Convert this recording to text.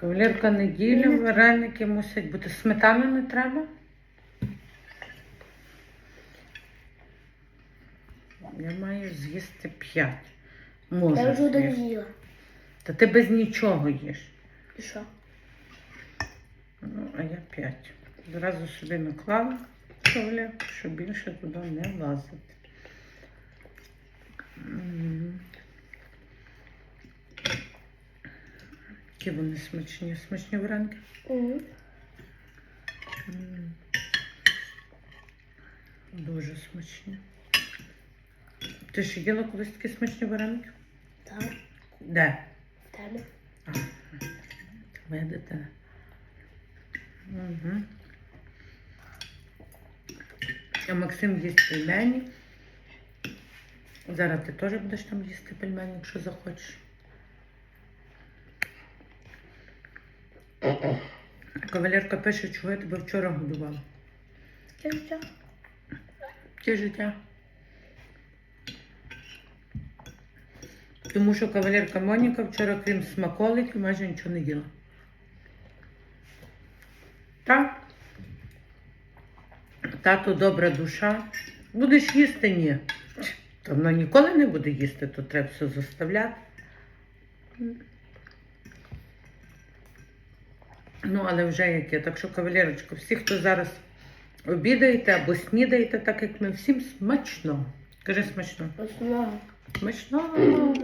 Кавалерка неділя, вареники мусять бути. Сметани не треба? Я маю з'їсти п'ять. Можу. Я вже один з'їсти. з'їла. Та ти без нічого їш. І що? Ну, а я п'ять. Зразу собі наклала кавалерку, щоб більше туди не влазити. Які вони смачні, смачні вареники. Дуже смачні. Ти ж їла колись такі смачні вареники? Так, Де? тебе. А, твоя дитина. Угу. А Максим їсть пельмені. Зараз ти теж будеш там їсти пельмені, якщо захочеш. Кавалерка пише, чого я тебе вчора годувала. Це що? Це життя. Тому що кавалерка Моніка вчора, крім смаколиків, майже нічого не їла. Так? Тато добра душа. Будеш їсти? Ні. Та вона ніколи не буде їсти, то треба все заставляти. Ну, але вже яке. Так що, кавалерочка, всі, хто зараз обідаєте або снідаєте, так як ми всім смачно. Кажи смачно. Смачно. Смачно.